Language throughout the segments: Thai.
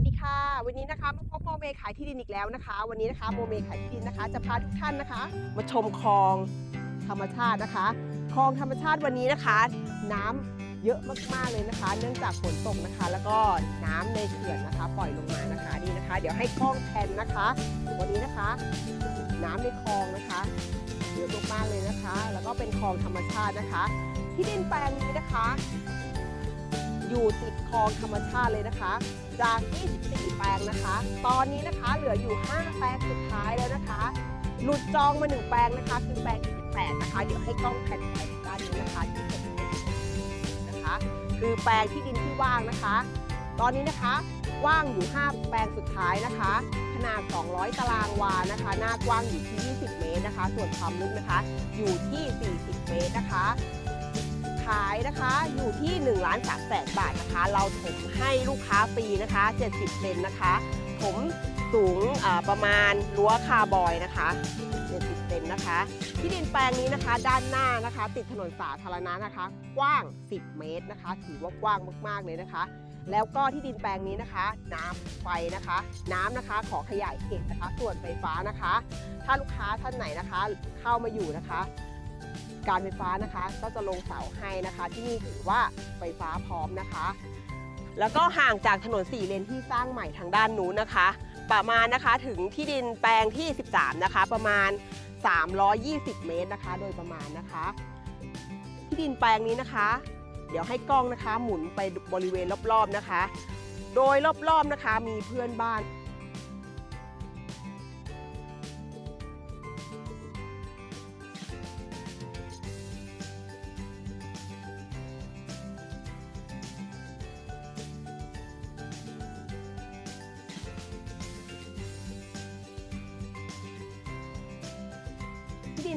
สดีค่ะ วันนี้นะคะมาพบโมเมขายที่ดินอีกแล้วนะคะ วันนี้นะคะโมเมขายที่ดินนะคะ จะพาทุกท่านนะคะ มาชมคลองธรรมชาตินะคะคลองธรรมชาติวันนี้นะคะ น้ำเยอะมากๆเลยนะคะ เนื่องจากฝนตกนะคะ แล้วก็น้ำในเขื่อนนะคะ ปล่อยลงมานะคะนี่นะคะ เดี๋ยวให้กล้องแพนนะคะ วันนี้นะคะ น้ำในคลองนะคะเยอะมากๆเลยนะคะ แล้วก็เป็นคลองธรรมชาตินะคะ ที่ดินแปลงนี้นะคะ อยู่ติดคลองธรรมชาติเลยนะคะ จาก 24 แปลงนะคะ ตอนนี้นะคะเหลืออยู่ 5 แปลงสุดท้ายแล้วนะคะ หลุดจองมา 1 แปลงนะคะ คือแปลงที่18นะคะ เดี๋ยวให้กล้องแผนไปด้านนี้นะคะที่เห็นนะคะ คือแปลงที่ดินที่ว่างนะคะ ตอนนี้นะคะว่างอยู่ 5 แปลงสุดท้ายนะคะ ขนาด 200 ตารางวานะคะ หน้ากว้างอยู่ที่ 20 เมตรนะคะ ส่วนความลึกนะคะ อยู่ที่ 40 เมตรนะคะายนะคะอยู่ที่1ล้าน3แสนบาทนะคะ เราถมให้ลูกค้าฟรีนะคะ 70เซนนะคะถมสูงประมาณรั้วคาบอยนะคะ70เซนนะคะ ที่ดินแปลงนี้นะคะ ด้านหน้านะคะ ติดถนนสาธารณะนะคะ กว้าง 10 เมตรนะคะ ถือว่ากว้างมากๆเลยนะคะ แล้วก็ที่ดินแปลงนี้นะคะ น้ำไฟนะคะ น้ำนะคะขอขยายเขตนะคะ ส่วนไฟฟ้านะคะ ถ้าลูกค้าท่านไหนนะคะ เข้ามาอยู่นะคะ การไฟฟ้านะคะ ก็จะลงเสาให้นะคะ ที่นี่ถือว่าไฟฟ้าพร้อมนะคะ แล้วก็ห่างจากถนนสี่เลนที่สร้างใหม่ทางด้านนู้นนะคะ ประมาณนะคะถึงที่ดินแปลงที่ 13 นะคะ ประมาณ 320 เมตรนะคะ โดยประมาณนะคะ ที่ดินแปลงนี้นะคะ เดี๋ยวให้กล้องนะคะ หมุนไปบริเวณรอบๆนะคะ โดยรอบๆนะคะมีเพื่อนบ้าน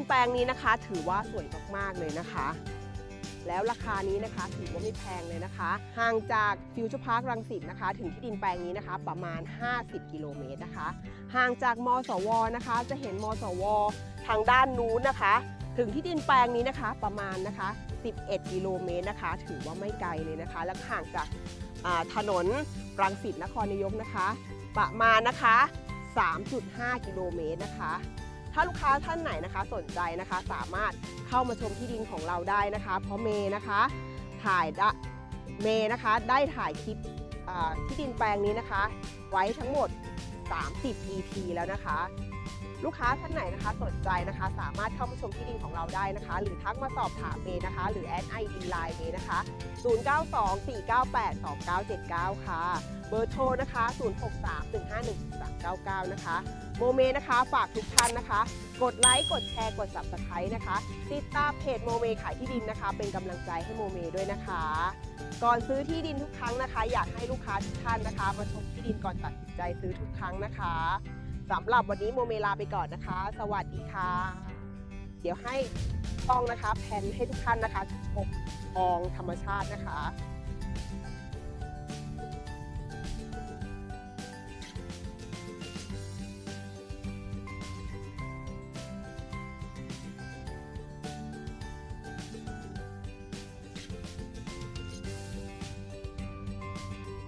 แปลงนี้นะคะ ถือว่าสวยมากๆเลยนะคะ แล้วราคานี้นะคะถือว่าไม่แพงเลยนะคะ ห่างจากฟิวเจอร์พาร์ครังสิตนะคะ ถึงที่ดินแปลงนี้นะคะ ประมาณ 50 กิโลเมตรนะคะ ห่างจากมสวนะคะ จะเห็นมสว ทางด้านนู้นนะคะ ถึงที่ดินแปลงนี้นะคะ ประมาณนะคะ 11 กิโลเมตรนะคะ ถือว่าไม่ไกลเลยนะคะ และห่างจากาถนนรังสิตนครนายกนะคะ ประมาณนะคะ 3.5 กิโลเมตรนะคะ ถ้าลูกค้าท่านไหนนะคะสนใจนะคะ สามารถเข้ามาชมที่ดินของเราได้นะคะ เพราะเมย์นะคะ ถ่ายได้เมย์นะคะ ได้ถ่ายคลิปที่ดินแปลงนี้นะคะ ไว้ทั้งหมด 30 EP แล้วนะคะ ลูกค้าท่านไหนนะคะสนใจนะคะ สามารถเข้ามาชมที่ดินของเราได้นะคะ หรือทักมาสอบถามเมย์นะคะ หรือแอดไอดีไลน์เมย์นะคะ 0924982979 ค่ะ เบอร์โทรนะคะ 99 นะคะ โมเมนะคะฝากทุกท่านนะคะ กดไลค์ กดแชร์ กด subscribe นะคะ ติดตามเพจโมเมขายที่ดินนะคะ เป็นกำลังใจให้โมเมด้วยนะคะ ก่อนซื้อที่ดินทุกครั้งนะคะ อยากให้ลูกค้าทุกท่านนะคะ มาชมที่ดินก่อนตัดสินใจซื้อทุกครั้งนะคะสำหรับวันนี้โมเมลาไปก่อนนะคะ สวัสดีค่ะ เดี๋ยวให้กล้องนะคะแพนให้ทุกท่านนะคะชมคลองธรรมชาตินะคะ